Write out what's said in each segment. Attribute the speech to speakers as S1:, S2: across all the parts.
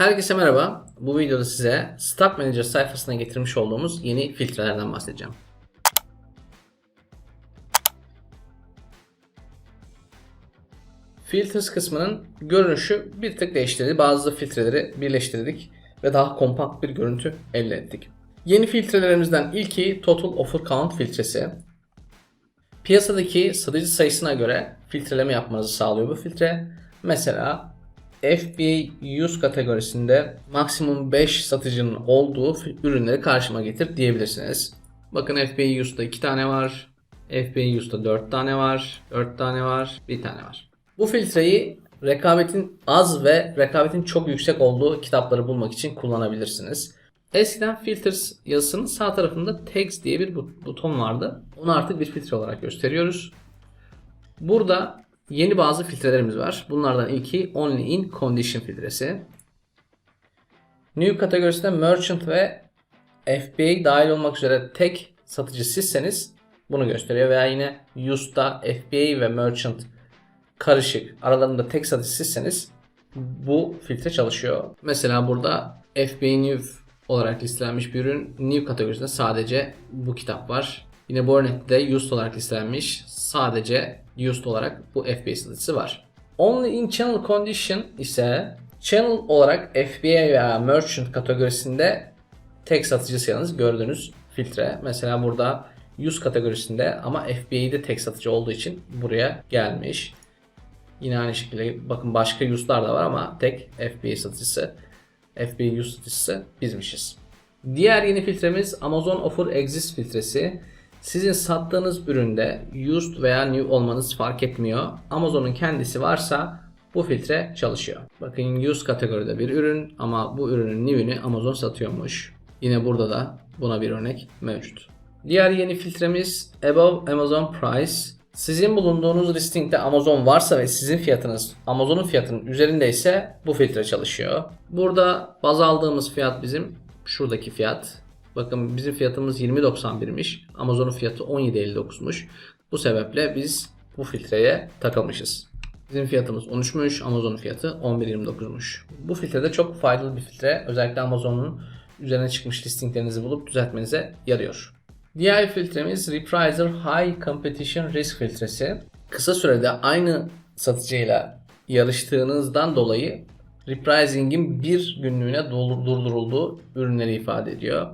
S1: Herkese merhaba. Bu videoda size Stock Manager sayfasına getirmiş olduğumuz yeni filtrelerden bahsedeceğim. Filters kısmının görünüşü bir tık değiştirdi. Bazı filtreleri birleştirdik ve daha kompakt bir görüntü elde ettik. Yeni filtrelerimizden ilki Total Offer Count filtresi. Piyasadaki satıcı sayısına göre filtreleme yapmanızı sağlıyor bu filtre. Mesela FBA Use kategorisinde maksimum 5 satıcının olduğu ürünleri karşıma getir diyebilirsiniz. Bakın FBA Use'da 2 tane var. FBA Use'da 4 tane var. 4 tane var. 1 tane var. Bu filtreyi rekabetin az ve rekabetin çok yüksek olduğu kitapları bulmak için kullanabilirsiniz. Eskiden filters yazısının sağ tarafında text diye bir but- buton vardı. Onu artık bir filtre olarak gösteriyoruz. Burada yeni bazı filtrelerimiz var. Bunlardan ilki Only in Condition filtresi. New kategorisinde Merchant ve FBA dahil olmak üzere tek satıcı sizseniz bunu gösteriyor. Veya yine Used'da FBA ve Merchant karışık aralarında tek satıcı sizseniz bu filtre çalışıyor. Mesela burada FBA New olarak listelenmiş bir ürün New kategorisinde sadece bu kitap var. Yine bu de Used olarak listelenmiş sadece Used olarak bu FBA satıcısı var. Only in Channel Condition ise Channel olarak FBA veya Merchant kategorisinde tek satıcısınız gördüğünüz filtre. Mesela burada Use kategorisinde ama FBA'de tek satıcı olduğu için buraya gelmiş. Yine aynı şekilde bakın başka use'lar da var ama tek FBA satıcısı, FBA use satıcısı bizmişiz. Diğer yeni filtremiz Amazon Offer Exist filtresi. Sizin sattığınız üründe used veya new olmanız fark etmiyor. Amazon'un kendisi varsa bu filtre çalışıyor. Bakın used kategoride bir ürün ama bu ürünün new'ini Amazon satıyormuş. Yine burada da buna bir örnek mevcut. Diğer yeni filtremiz Above Amazon Price. Sizin bulunduğunuz listingde Amazon varsa ve sizin fiyatınız Amazon'un fiyatının üzerindeyse bu filtre çalışıyor. Burada baz aldığımız fiyat bizim şuradaki fiyat. Bakın bizim fiyatımız 20.91'miş. Amazon'un fiyatı 17.59'muş. Bu sebeple biz bu filtreye takılmışız. Bizim fiyatımız 13'müş, Amazon'un fiyatı 11.29'muş. Bu filtre de çok faydalı bir filtre. Özellikle Amazon'un üzerine çıkmış listinglerinizi bulup düzeltmenize yarıyor. Diğer filtremiz Repriser High Competition Risk filtresi. Kısa sürede aynı satıcıyla yarıştığınızdan dolayı reprising'in bir günlüğüne durdurulduğu ürünleri ifade ediyor.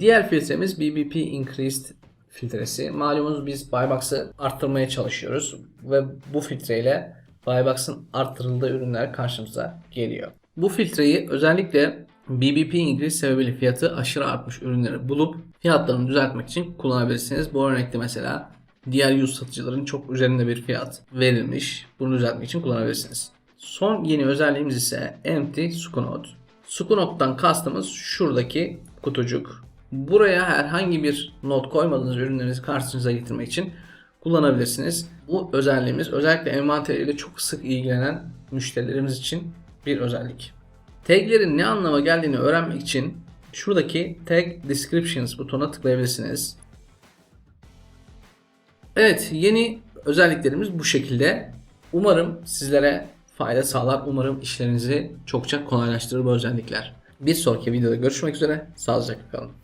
S1: Diğer filtremiz BBP Increased filtresi. Malumunuz biz Buybox'ı arttırmaya çalışıyoruz ve bu filtreyle Buybox'ın arttırıldığı ürünler karşımıza geliyor. Bu filtreyi özellikle BBP Increase sebebiyle fiyatı aşırı artmış ürünleri bulup fiyatlarını düzeltmek için kullanabilirsiniz. Bu örnekte mesela diğer yüz satıcıların çok üzerinde bir fiyat verilmiş. Bunu düzeltmek için kullanabilirsiniz. Son yeni özelliğimiz ise Empty Skunode. Skunode'dan kastımız şuradaki kutucuk. Buraya herhangi bir not koymadığınız ürünlerinizi karşınıza getirmek için kullanabilirsiniz. Bu özelliğimiz özellikle envanteriyle çok sık ilgilenen müşterilerimiz için bir özellik. Taglerin ne anlama geldiğini öğrenmek için şuradaki Tag Descriptions butonuna tıklayabilirsiniz. Evet yeni özelliklerimiz bu şekilde. Umarım sizlere fayda sağlar. Umarım işlerinizi çokça kolaylaştırır bu özellikler. Bir sonraki videoda görüşmek üzere. Sağlıcakla kalın.